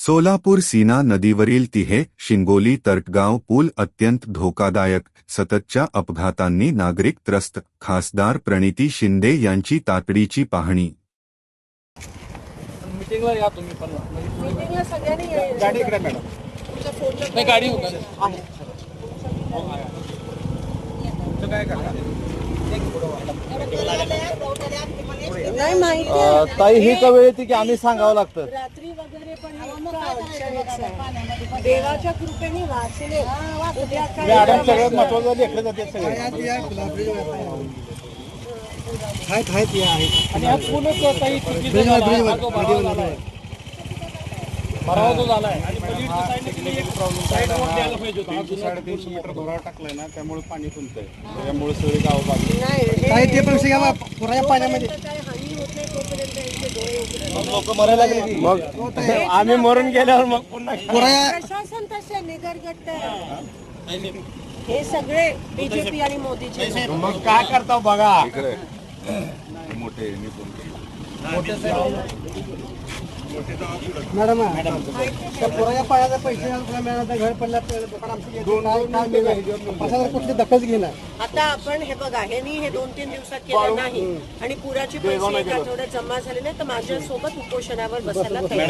सोलापूर सीना नदीवरील तिहे शिंगोली तर्टगाव पूल अत्यंत धोकादायक सततच्या अपघातांनी नागरिक त्रस्त खासदार प्रणिती शिंदे यांची तातडीची पाहणी. मिटिंगला या तुम्ही पण. मीटिंगला सगळ्यांनी यायचं. गाडी नाही आहे. ताई ही कवेळ येते की आम्ही सांगावं लागतं रात्री वगैरे पण इतकं अडचणीचं आहे. देवाच्या कृपेने वाचले उद्या काय मॅडम सगळ्यात महत्वाचं लेकडे जाते सगळे आणि हा पूलच ताई चुकीचा झाला. हा जो भरावा झालाय. भरावा जो झालाय आणि पलीकडच्या साईडने तुम्ही एक साईडवर द्यायला पाहिजे होतं. साडेतीनशे मीटर दोरा टाकलाय ना त्यामुळे पाणी तुंबतंय त्याच्यामुळे सगळी गाव बाजू नाही हे- काय ते पण सगळ्या पुराच्या पाण्यामध्ये काय मग आम्ही मरून गेल्यावर मग पुन्हा प्रशासन तसे निगरगट्ट आहे. हे सगळे बीजेपी आणि मोदीचे मग काय करता बघा. मोठे मॅडम त्या पुराच्या पाण्याचा पैसे मिळाला घर पडला प्रशासन कुठली दखल घेणार? आता आपण हे बघा हे मी हे दोन तीन दिवसात केलं नाही. आणि पुराचे पैसे एक आठवड्यात जमा झाले नाही तर माझ्या सोबत उपोषणावर बसायला तयार